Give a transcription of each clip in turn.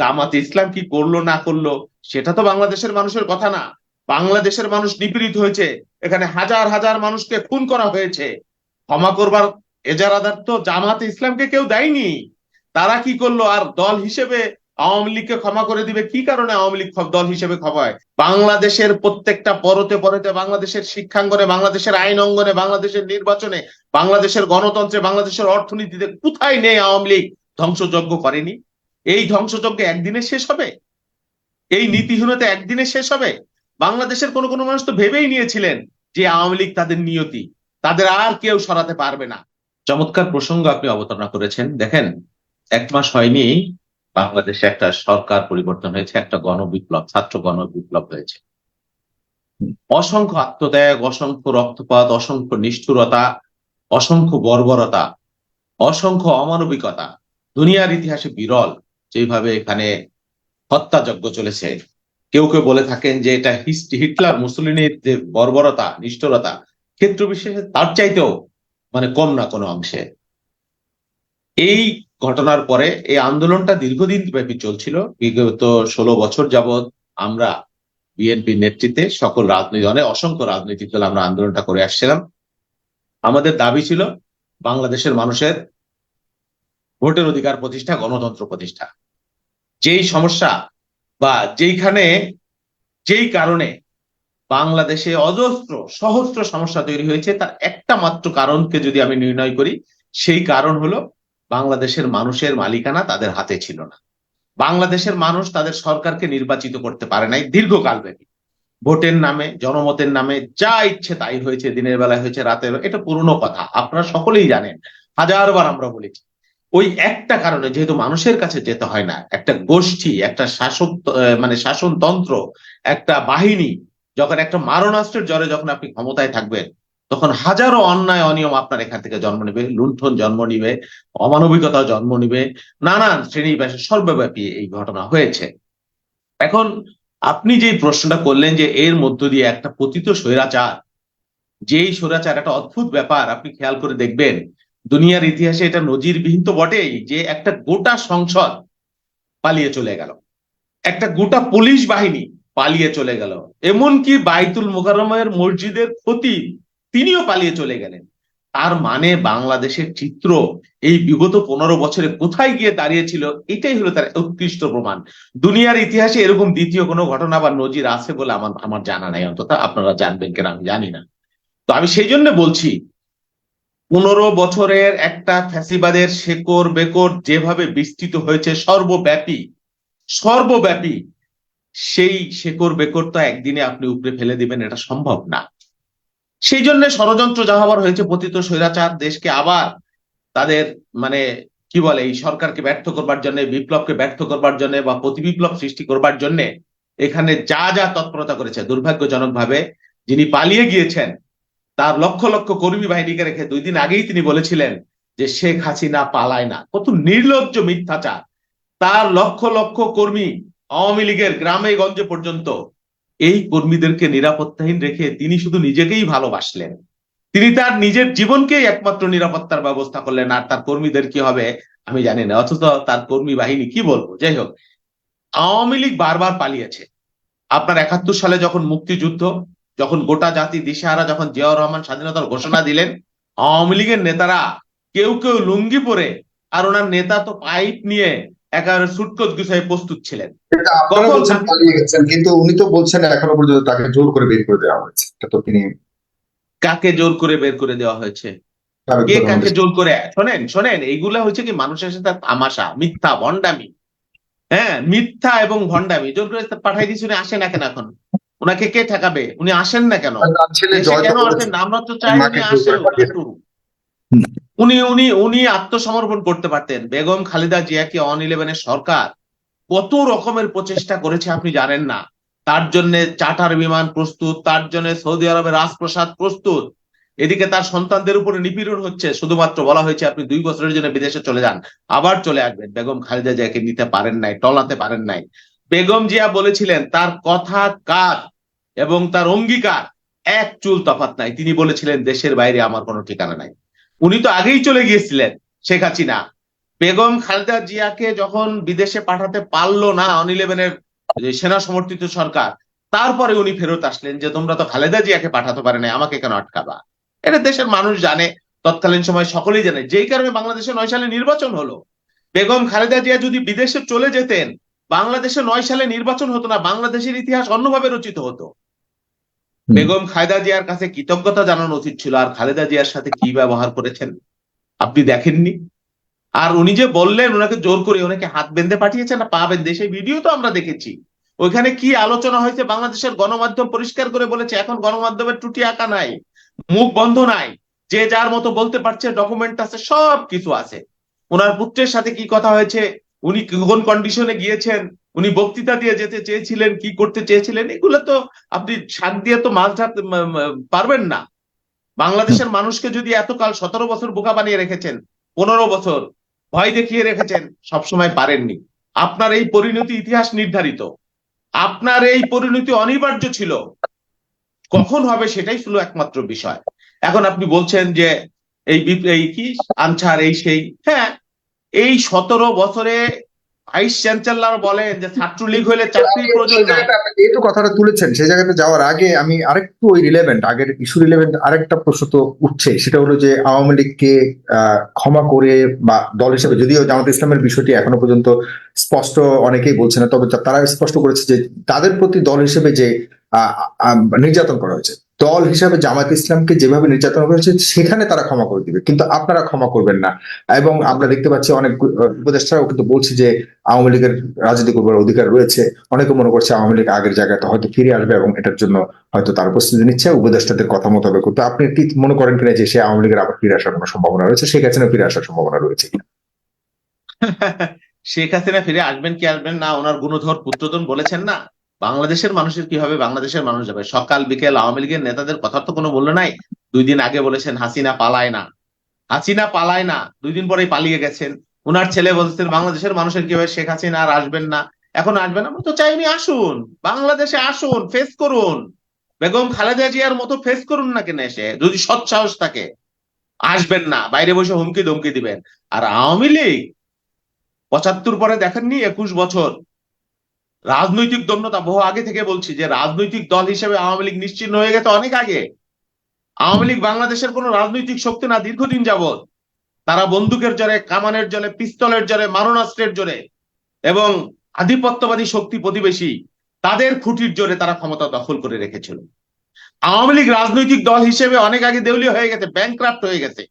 জামাত ইসলাম কি করল, না করল, সেটা তো বাংলাদেশের মানুষের কথা না। বাংলাদেশের মানুষ নিপীড়িত হয়েছে, এখানে হাজার হাজার মানুষকে খুন করা হয়েছে। ক্ষমা করবার এজারাদার তো জামাত ইসলামকে কেউ দেয়নি। তারা কি করল? আর দল হিসেবে আওয়ামী লীগকে ক্ষমা করে দিবে, কি কারণে আওয়ামী লীগ দল হিসেবে ক্ষমা হয়? বাংলাদেশের প্রত্যেকটা পরতে পরতে বাংলাদেশের শিক্ষাঙ্গনে, বাংলাদেশের আইন অঙ্গনে, বাংলাদেশের নির্বাচনে, বাংলাদেশের গণতন্ত্রে, বাংলাদেশের অর্থনীতিতে কোথায় নেই আওয়ামী লীগ? ধ্বংসযজ্ঞ করেনি। এই ধ্বংসযজ্ঞ একদিনে শেষ হবে? এই নীতিহীনতা একদিনে শেষ হবে? বাংলাদেশের কোন কোন মানুষ তো ভেবেই নিয়েছিলেন যে আওয়ামী লীগ তাদের নিয়তি, তাদের আর কেউ সরাতে পারবে না। চমৎকার প্রসঙ্গ আপনি অবতারণা করেছেন। দেখেন, এক মাস হয়নি বাংলাদেশে একটা সরকার পরিবর্তন হয়েছে, একটা গণবিপ্লব, ছাত্র গণবিপ্লব হয়েছে। অসংখ্য আত্মত্যাগ, অসংখ্য রক্তপাত, অসংখ্য নিষ্ঠুরতা, অসংখ্য বর্বরতা, অসংখ্য অমানবিকতা, দুনিয়ার ইতিহাসে বিরল। যেভাবে এখানে হত্যাযজ্ঞ চলেছে। কেউ কেউ বলে থাকেন যে এটা হিটলার, মুসলিনের যে বর্বরতা, নিষ্ঠুরতা, ক্ষেত্র বিশেষে তার চাইতেও মানে কম না কোনো অংশে। এই ঘটনার পরে এই আন্দোলনটা দীর্ঘদিন ব্যাপী চলছিল। বিগত ষোলো বছর যাবৎ আমরা বিএনপির নেতৃত্বে সকল রাজনৈতিক অনেক অসংখ্য রাজনৈতিক দল আমরা আন্দোলনটা করে আসছিলাম। আমাদের দাবি ছিল বাংলাদেশের মানুষের ভোটের অধিকার প্রতিষ্ঠা, গণতন্ত্র প্রতিষ্ঠা। যেই সমস্যা বা যেইখানে, যেই কারণে বাংলাদেশে অজস্র, সহস্র সমস্যা তৈরি হয়েছে, তার একটা মাত্র কারণকে যদি আমি নির্ণয় করি, সেই কারণ হলো বাংলাদেশের মানুষের মালিকানা তাদের হাতে ছিল না। বাংলাদেশের মানুষ তাদের সরকারকে নির্বাচিত করতে পারে নাই দীর্ঘকাল ব্যাপী। ভোটের নামে, জনমতের নামে যা ইচ্ছে তাই হয়েছে, দিনের বেলায় হয়েছে, রাতের, এটা পুরনো কথা। আপনারা সকলেই জানেন। হাজারবার আমরা বলেছি। ওই একটা কারণে যেহেতু মানুষের কাছে যেতে হয় না, একটা গোষ্ঠী, একটা শাসক মানে শাসনতন্ত্র একটা বাহিনী, যখন একটা মারণাস্ত্রের জ্বরে যখন আপনি ক্ষমতায় থাকবেন, তখন হাজারো অন্যায় অনিয়ম আপনার এখান থেকে জন্ম নেবে, লুণ্ঠন জন্ম নিবে অমানবিকতা জন্ম নিবে, নানান শ্রেণি পেশা সর্বব্যাপী এই ঘটনা হয়েছে। এখন আপনি যে প্রশ্নটা করলেন যে এর মধ্য দিয়ে একটা পতিত স্বৈরাচার, যেই স্বৈরাচার, একটা অদ্ভুত ব্যাপার, আপনি খেয়াল করে দেখবেন দুনিয়ার ইতিহাসে এটা নজিরবিহীন তো বটেই যে একটা গোটা সংসদ পালিয়ে চলে গেল। একটা গোটা পুলিশ বাহিনী পালিয়ে চলে গেল। এমনকি বাইতুল মুকাররমের মসজিদের ক্ষতি তিনিও পালিয়ে চলে গেলেন। তার মানে বাংলাদেশের চিত্র এই বিগত পনেরো বছরে কোথায় গিয়ে দাঁড়িয়েছিল, এটাই হলো তার উৎকৃষ্ট প্রমাণ। দুনিয়ার ইতিহাসে এরকম দ্বিতীয় কোনো ঘটনা বা নজির আছে বলে আমার আমার জানা নাই, অন্তত আপনারা জানবেন কেন আমি জানি না। তো আমি সেই জন্য বলছি পনেরো বছরের একটা ফ্যাসিবাদের শেকড় বেকর যেভাবে বিস্তৃত হয়েছে সর্বব্যাপী সর্বব্যাপী, সেই শেকড় বেকড় তো একদিনে আপনি উপরে ফেলে দিবেন, এটা সম্ভব না। সেই জন্য ষড়যন্ত্র যাহাবার হয়েছে, পতিত স্বৈরাচার দেশকে আবার তাদের মানে কি বলে, এই সরকারকে ব্যর্থ করবার জন্য, বিপ্লবকে ব্যর্থ করবার জন্য বা প্রতিবিপ্লব সৃষ্টি করবার জন্য এখানে যা যা তৎপরতা করেছে দুর্ভাগ্যজনক ভাবে যিনি পালিয়ে গিয়েছেন তার লক্ষ লক্ষ কর্মী বাহিনীকে রেখে দুই দিন আগেই তিনি বলেছিলেন যে শেখ হাসিনা পালায় না। কত নির্লজ্জ মিথ্যাচার। তার লক্ষ লক্ষ কর্মী আওয়ামী লীগের গ্রামে গঞ্জে পর্যন্ত এই কর্মীদেরকে নিরাপত্তাহীন রেখে তিনি শুধু নিজেকেই ভালোবাসলেন। তিনি তার নিজের জীবনকেই একমাত্র নিরাপত্তার ব্যবস্থা করলেন আর তার কর্মীদের কি হবে আমি জানি না। অথচ তার কর্মী বাহিনী, কি বলব? যাই হোক, আওয়ামী লীগ বারবার পালিয়েছে। আপনার একাত্তর সালে যখন মুক্তিযুদ্ধ যখন গোটা জাতি দিশেহারা যখন জিয়াউর রহমান স্বাধীনতার ঘোষণা দিলেন আওয়ামী লীগের নেতারা কেউ কেউ লুঙ্গি পরে আর ওনার নেতা তো পাইপ নিয়ে একেবারে সুটকোত গুছায় প্রস্তুত ছিলেন। কিন্তু উনি তো বলছেন এখনও পর্যন্ত তাকে জোর করে বের করে দেওয়া হয়েছে। এটা তো তিনি কাকে জোর করে বের করে দেওয়া হয়েছে? কে কাকে জোর করে শোনেন শোনেন এইগুলা হচ্ছে কি মানুষের সাথে তামাশা মিথ্যা ভণ্ডামি। হ্যাঁ মিথ্যা এবং ভণ্ডামি। জোর করে পাঠাই উনি আসেন না কেন এখন? ওনাকে কে ঠেকাবে? উনি আসেন না কেন? আমরা তো চাই আসেন। উনি উনি উনি আত্মসমর্পণ করতে পারতেন। বেগম খালেদা জিয়াকে অন ইলেভেনের সরকার কত রকমের প্রচেষ্টা করেছে আপনি জানেন না। তার জন্য চার্টার বিমান প্রস্তুত তার জন্য সৌদি আরবের রাজপ্রসাদ প্রস্তুত। এদিকে তার সন্তানদের উপরে নিপীড়ন হচ্ছে। শুধুমাত্র বলা হয়েছে আপনি দুই বছরের জন্য বিদেশে চলে যান। আবার চলে আসবেন। বেগম খালেদা জিয়াকে নিতে পারেন নাই টলাতে পারেন নাই। বেগম জিয়া বলেছিলেন তার কথা কাজ এবং তার অঙ্গীকার, এক চুল তফাৎ নাই। তিনি বলেছিলেন, দেশের বাইরে আমার কোনো ঠিকানা নাই। উনি তো আগেই চলে গিয়েছিলেন, শেখ হাসিনা। বেগম খালেদা জিয়াকে যখন বিদেশে পাঠাতে পারল না অন ইলেভেনের সেনা সমর্থিত সরকার, তারপরে উনি ফেরত আসলেন যে, তোমরা তো খালেদা জিয়াকে পাঠাতে পারে না আমাকে কেন আটকাবা? এটা দেশের মানুষ জানে, তৎকালীন সময় সকলেই জানে। যেই কারণে বাংলাদেশে নয় সালে নির্বাচন হলো। বেগম খালেদা জিয়া যদি বিদেশে চলে যেতেন, বাংলাদেশে নয় সালে নির্বাচন হতো না, বাংলাদেশের ইতিহাস অন্যভাবে রচিত হতো। বেগম খালেদা জিয়ার কাছে কৃতজ্ঞতা জানানো উচিত ছিল, আর খালেদা জিয়ার সাথে কি ব্যবহার করেছেন? আপনি দেখেননি? আর উনি যে বললেন ওনাকে জোর করে ওনাকে হাত বেঁধে পাঠিয়েছেন, না পা বেঁধে, সেই ভিডিও তো আমরা দেখেছি। ওইখানে কি আলোচনা হয়েছে? বাংলাদেশের গণমাধ্যম পরিষ্কার করে বলেছে, এখন গণমাধ্যমের টুটি আঁকা নাই, মুখ বন্ধ নাই, যে যার মতো বলতে পারছে ডকুমেন্ট আছে সব কিছু আছে। ওনার পুত্রের সাথে কি কথা হয়েছে? উনি কোন কন্ডিশনে গিয়েছেন? উনি বক্তৃতা দিয়ে যেতে চেয়েছিলেন, কি করতে চেয়েছিলেন, এগুলো তো আপনি শাক দিয়ে তো মাছ ধরতে পারবেন না। বাংলাদেশের মানুষকে যদি এতকাল সতেরো বছর বোকা বানিয়ে রেখেছেন, পনেরো বছর ভয় দেখিয়ে রেখেছেন, সবসময় পারেননি। আপনার এই পরিণতি ইতিহাস নির্ধারিত। আপনার এই পরিণতি অনিবার্য ছিল। কখন হবে সেটাই ছিল একমাত্র বিষয়। এখন আপনি বলছেন যে এই এই কি? আনসার এই সেই। হ্যাঁ এই সতেরো বছরে ভাইস চ্যান্সেলর বলেন যে ছাত্রলীগ হলে চাকরির প্রয়োজন নাই। যেহেতু কথাটা তুলেছেন সেই জায়গাতে যাওয়ার আগে আমি আরেকটু ওই রিলেভেন্ট আগের ইস্যু রিলেভেন্ট আরেকটা প্রশ্ন তো উঠছে সেটা হলো যে আওয়ামী লীগকে আহ, ক্ষমা করে বা দল হিসেবে যদিও জামাত ইসলামের বিষয়টি এখনও পর্যন্ত স্পষ্ট অনেকেই বলছে না তবে তারা স্পষ্ট করেছে যে তাদের প্রতি দল হিসেবে যে নির্যাতন করা হয়েছে দল হিসাবে জামাত ইসলামকে যেভাবে নির্যাতন করেছে, সেখানে তারা ক্ষমা করে দিবে। কিন্তু আপনারা ক্ষমা করবেন না। এবং আমরা দেখতে পাচ্ছি অনেক উপদেষ্টারাও কিন্তু বলছে যে আওয়ামী লীগের রাজনীতি করবার অধিকার রয়েছে। অনেকে মনে করছে আওয়ামী লীগ আগের জায়গাতে হয়তো ফিরে আসবে এবং এটার জন্য হয়তো তার প্রস্তুতি নিচ্ছে। উপদেষ্টাদের কথা মোতাবেক কিন্তু আপনি কি মনে করেন কিনা যে সে আওয়ামী লীগের আবার ফিরে আসার কোনো সম্ভাবনা রয়েছে? শেখ হাসিনা ফিরে আসার সম্ভাবনা রয়েছে কিনা? শেখ হাসিনা ফিরে আসবেন কি আসবেন না? ওনার গুণধর পুত্রজন বলেছেন না? বাংলাদেশের মানুষের কি হবে? বাংলাদেশের মানুষ যাবে। সকাল, বিকেল আওয়ামী লীগের নেতাদের কথা তো কোনো বলল নাই? দুই দিন আগে বলেছেন হাসিনা পালায় না। হাসিনা পালায় না। দুই দিন পরেই পালিয়ে গেছেন। উনার ছেলে বলছেন, বাংলাদেশের মানুষের কি হবে? শেখ হাসিনা আর আসবেন না। এখন আসবেন আমরা তো চাইনি, আসুন। বাংলাদেশে আসুন, ফেস করুন। বেগম খালেদা জিয়ার মতো ফেস করুন না কেন এসে? যদি সৎ সাহস থাকে, আসবেন না। বাইরে বসে হুমকি ধমকি দিবেন। আর আওয়ামী লীগ পঁচাত্তর পরে দেখেননি, একুশ বছর। রাজনৈতিক দন্যতা বহু আগে থেকে বলছি যে রাজনৈতিক দল হিসেবে আওয়ামী লীগ নিশ্চিন্ন হয়ে গেছে অনেক আগে। আওয়ামী লীগ বাংলাদেশের কোনো রাজনৈতিক শক্তি না, দীর্ঘদিন যাবৎ তারা বন্দুকের জোরে, কামানের জোরে, পিস্তলের জোরে, মারণাস্ত্রের জোরে এবং আধিপত্যবাদী শক্তি প্রতিবেশী তাদের খুঁটির জোরে তারা ক্ষমতা দখল করে রেখেছিল। আওয়ামী লীগ রাজনৈতিক দল হিসেবে অনেক আগে দেউলিয়া হয়ে গেছে ব্যাংক্রাফ্ট হয়ে গেছে।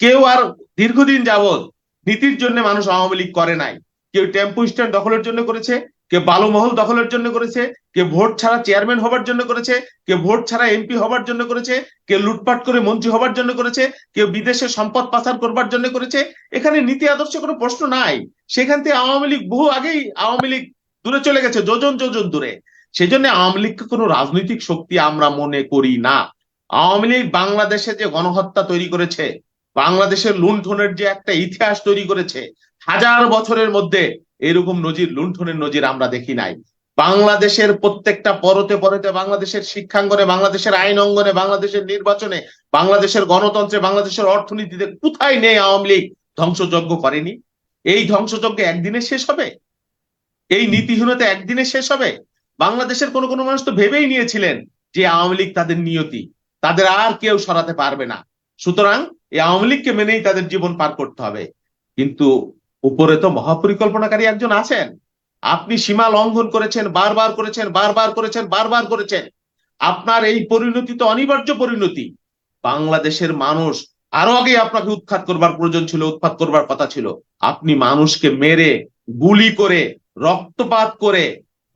কেউ আর দীর্ঘদিন যাবৎ নীতির জন্য মানুষ আওয়ামী লীগ করে নাই। কেউ টেম্পো স্ট্যান্ড দখলের জন্য করেছে কেউ বালুমহল দখলের জন্য করেছে কেউ ভোট ছাড়া চেয়ারম্যান হবার জন্য করেছে কেউ ভোট ছাড়া এমপি হবার জন্য করেছে কেউ লুটপাট করে মন্ত্রী হবার জন্য করেছে কেউ বিদেশে সম্পদ পাচার করবার জন্য করেছে, এখানে নীতি আদর্শ কোনো প্রশ্ন নাই। সেখান থেকে আওয়ামী লীগ বহু আগেই আওয়ামী লীগ দূরে চলে গেছে, যোজন যোজন দূরে। সেই জন্য আওয়ামী লীগকে কোনো রাজনৈতিক শক্তি আমরা মনে করি না। আওয়ামী লীগ বাংলাদেশে যে গণহত্যা তৈরি করেছে, বাংলাদেশের লুণ্ঠনের যে একটা ইতিহাস তৈরি করেছে, হাজার বছরের মধ্যে এরকম নজির, লুণ্ঠনের নজির আমরা দেখি নাই। বাংলাদেশের প্রত্যেকটা পরতে পরতে, বাংলাদেশের শিক্ষাঙ্গনে, বাংলাদেশের আইন অঙ্গনে, বাংলাদেশের নির্বাচনে, বাংলাদেশের গণতন্ত্রে, বাংলাদেশের অর্থনীতিতে কোথায় নেই আওয়ামী লীগ ধ্বংসযজ্ঞ করেনি? এই ধ্বংসযজ্ঞ একদিনে শেষ হবে? এই নীতিহীনতা একদিনে শেষ হবে? বাংলাদেশের কোনো কোনো মানুষ তো ভেবেই নিয়েছিলেন যে আওয়ামী লীগ তাদের নিয়তি, তাদের আর কেউ সরাতে পারবে না। সুতরাং এই আওয়ামী লীগকে মেনেই তাদের জীবন পার করতে হবে। কিন্তু উপরে তো মহাপরিকল্পনাকারী একজন আছেন। আপনি সীমা লঙ্ঘন করেছেন, বারবার করেছেন বারবার করেছেন বারবার করেছেন। আপনার এই পরিণতি তো অনিবার্য পরিণতি। বাংলাদেশের মানুষ আরও আগে আপনাকে উৎখাত করবার প্রয়োজন ছিল উৎখাত করবার কথা ছিল। আপনি মানুষকে মেরে, গুলি করে, রক্তপাত করে,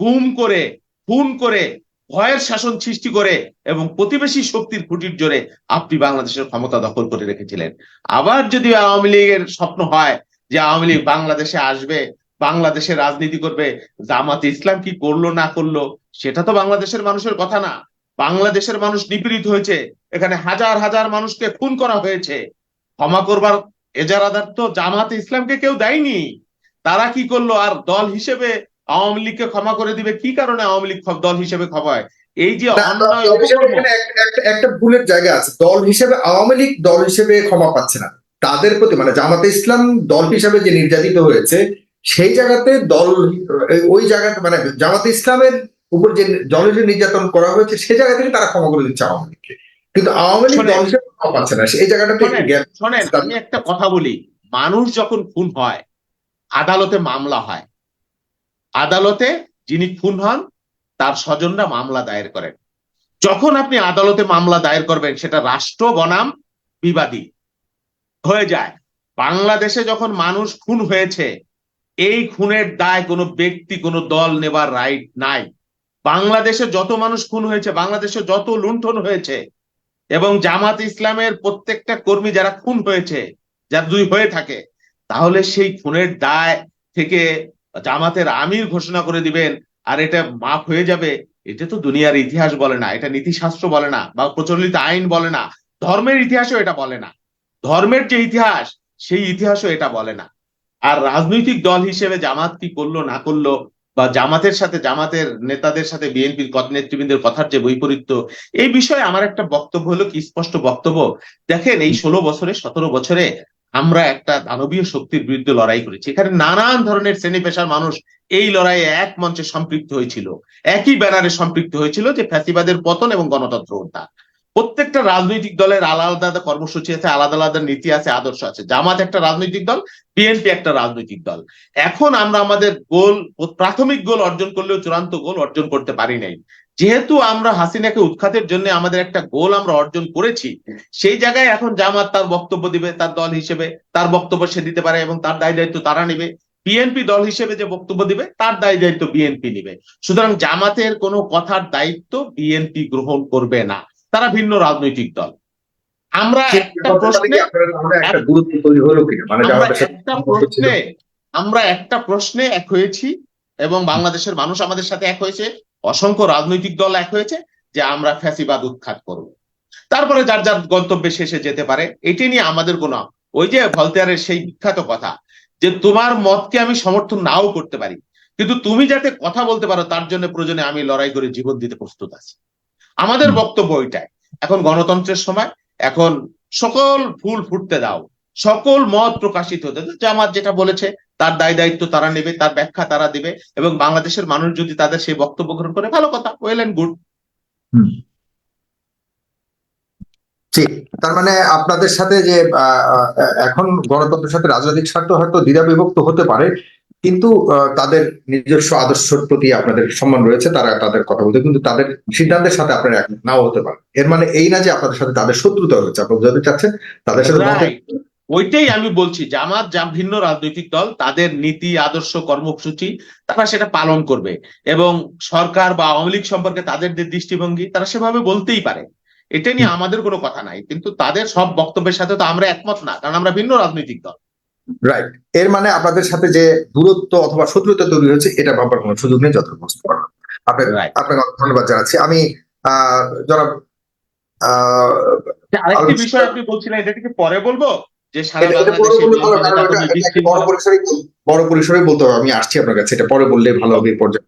গুম করে, খুন করে, ভয়ের শাসন সৃষ্টি করে এবং প্রতিবেশী শক্তির খুঁটির জোরে আপনি বাংলাদেশের ক্ষমতা দখল করে রেখেছিলেন। আবার যদি আওয়ামী লীগের স্বপ্ন হয় যে আওয়ামী লীগ বাংলাদেশে আসবে বাংলাদেশে রাজনীতি করবে জামাত ইসলাম কি করল না করল সেটা তো বাংলাদেশের মানুষের কথা না। বাংলাদেশের মানুষ নিপীড়িত হয়েছে এখানে হাজার হাজার মানুষকে খুন করা হয়েছে। ক্ষমা করবার এজারাদার তো জামাত ইসলামকে কেউ দেয়নি। তারা কি করল? আর দল হিসেবে আওয়ামী লীগকে ক্ষমা করে দিবে কি কারণে আওয়ামী লীগ দল হিসেবে ক্ষমা হয়? এই যে একটা ভুলের জায়গা আছে। দল হিসেবে আওয়ামী লীগ দল হিসেবে ক্ষমা পাচ্ছে না। তাদের প্রতি মানে জামাতে ইসলাম দল হিসাবে যে নির্যাতিত হয়েছে সেই জায়গাতে দল ওই জায়গাতে মানে জামাতে ইসলামের উপর যে দলের নির্যাতন করা হয়েছে সেই জায়গা থেকে তারা ক্ষমা করে দিচ্ছে আওয়ামী লীগকে। কিন্তু আওয়ামী লীগ দল হিসেবে ক্ষমা পাচ্ছে না। এই গ্যাপ শোনেন আমি একটা কথা বলি। মানুষ যখন খুন হয় আদালতে মামলা হয়। আদালতে যিনি খুন হন তার স্বজনরা মামলা দায়ের করেন। যখন আপনি আদালতে মামলা দায়ের করবেন সেটা রাষ্ট্র বনাম বিবাদী। হয়ে যায়। বাংলাদেশে যখন মানুষ খুন হয়েছে, এই খুনের দায় কোনো ব্যক্তি, কোনো দল নেবার রাইট নাই। বাংলাদেশে যত মানুষ খুন হয়েছে, বাংলাদেশে যত লুণ্ঠন হয়েছে, এবং জামাত ইসলামের প্রত্যেকটা কর্মী যারা খুন হয়েছে, যার দুই হয়ে থাকে, তাহলে সেই খুনের দায় থেকে জামাতের আমির ঘোষণা করে দিবেন, আর এটা মাফ হয়ে যাবে। এটা তো দুনিয়ার ইতিহাস বলে না, এটা নীতিশাস্ত্র বলে না, বা প্রচলিত আইন বলে না, ধর্মের ইতিহাসও এটা বলে না। ধর্মের যে ইতিহাস, সেই ইতিহাসও এটা বলে না। আর রাজনৈতিক দল হিসেবে জামাত কি করল, না করল, বা জামাতের সাথে, জামাতের নেতাদের সাথে বিএনপির নেতৃবৃন্দের কথার যে বৈপরীত্য, এই বিষয়ে আমার একটা বক্তব্য হলো কি স্পষ্ট বক্তব্য। দেখেন, এই ষোলো বছরে, সতেরো বছরে আমরা একটা দানবীয় শক্তির বিরুদ্ধে লড়াই করেছি। এখানে নানান ধরনের শ্রেণি পেশার মানুষ এই লড়াইয়ে এক মঞ্চে সম্পৃক্ত হয়েছিল। একই ব্যানারে সম্পৃক্ত হয়েছিল যে ফ্যাসিবাদের পতন এবং গণতন্ত্র উদ্ধার প্রত্যেকটা রাজনৈতিক দলের আলাদা আলাদা কর্মসূচি আছে, আলাদা আলাদা নীতি আছে, আদর্শ আছে। জামাত একটা রাজনৈতিক দল, বিএনপি একটা রাজনৈতিক দল। এখন আমরা আমাদের গোল, প্রাথমিক গোল অর্জন করলেও চূড়ান্ত গোল অর্জন করতে পারি নাই। যেহেতু আমরা হাসিনাকে উৎখাতের জন্য আমাদের একটা গোল আমরা অর্জন করেছি, সেই জায়গায় এখন জামাত তার বক্তব্য দিবে, তার দল হিসেবে, তার বক্তব্য সে দিতে পারে এবং তার দায় দায়িত্ব তারা নেবে। বিএনপি দল হিসেবে যে বক্তব্য দিবে, তার দায় দায়িত্ব বিএনপি নিবে। সুতরাং জামাতের কোনো কথার দায়িত্ব বিএনপি গ্রহণ করবে না। তারা ভিন্ন রাজনৈতিক দল। আমরা একটা প্রশ্নে মানে প্রশ্নে আমরা একটা প্রশ্নে এক হয়েছি এবং বাংলাদেশের মানুষ আমাদের সাথে এক হয়েছে অসংখ্য রাজনৈতিক দল এক হয়েছে যে আমরা ফ্যাসিবাদ উৎখাত করব। তারপরে যার যার গন্তব্যে শেষে যেতে পারে এটি নিয়ে আমাদের কোনো ওই যে ভলতেয়ারের সেই বিখ্যাত কথা যে তোমার মতকে আমি সমর্থন নাও করতে পারি কিন্তু তুমি যাতে কথা বলতে পারো তার জন্য প্রয়োজনে আমি লড়াই করে জীবন দিতে প্রস্তুত আছি। আমাদের বক্তব্য ওইটাই। এখন গণতন্ত্রের সময় এখন সকল ফুল ফুটতে দাও সকল মত প্রকাশিত হতে। জামাত যেটা বলেছে তার দায় দায়িত্ব তারা নেবে তার ব্যাখ্যা তারা দেবে এবং বাংলাদেশের মানুষ যদি তাদের সেই বক্তব্য গ্রহণ করে ভালো কথা ওয়েল এন্ড গুড ঠিক তার মানে আপনাদের সাথে যে এখন গণতন্ত্রের সাথে রাজনৈতিক স্বার্থ হয়তো দ্বিধা বিভক্ত হতে পারে কিন্তু তাদের নিজস্ব আদর্শের প্রতি আপনাদের সম্মান রয়েছে তারা তাদের কথা বলতে কিন্তু তাদের সিদ্ধান্তের সাথে আপনারা এক নাও হতে পারে এর মানে এই না যে আপনাদের সাথে তাদের শত্রুতা হয়েছে। আপনি বোঝাতে চাচ্ছেন? তাদের সাথে ওইটাই আমি বলছি জামাত যা ভিন্ন রাজনৈতিক দল তাদের নীতি আদর্শ কর্মসূচি তারা সেটা পালন করবে। এবং সরকার বা আওয়ামী লীগ সম্পর্কে তাদের যে দৃষ্টিভঙ্গি তারা সেভাবে বলতেই পারে। এটা নিয়ে আমাদের কোনো কথা নাই। কিন্তু তাদের সব বক্তব্যের সাথে তো আমরা একমত না কারণ আমরা ভিন্ন রাজনৈতিক দল। রাইট এর মানে আপনাদের সাথে যে দূরত্ব অথবা শত্রুতা তৈরি হয়েছে এটা ভাবার কোনো সুযোগ নেই যথেষ্ট আপনাকে Right. আপনাকে ধন্যবাদ জানাচ্ছি। আমি আহ জনাব আহ আরেকটি বিষয় আপনি বলছিলেন এটা কি পরে বলব? যে সারা বাংলাদেশে বড় পরিসরে বলতে হবে। আমি আসছি আপনার কাছে এটা পরে বললে ভালো হবে পর্যায়ে।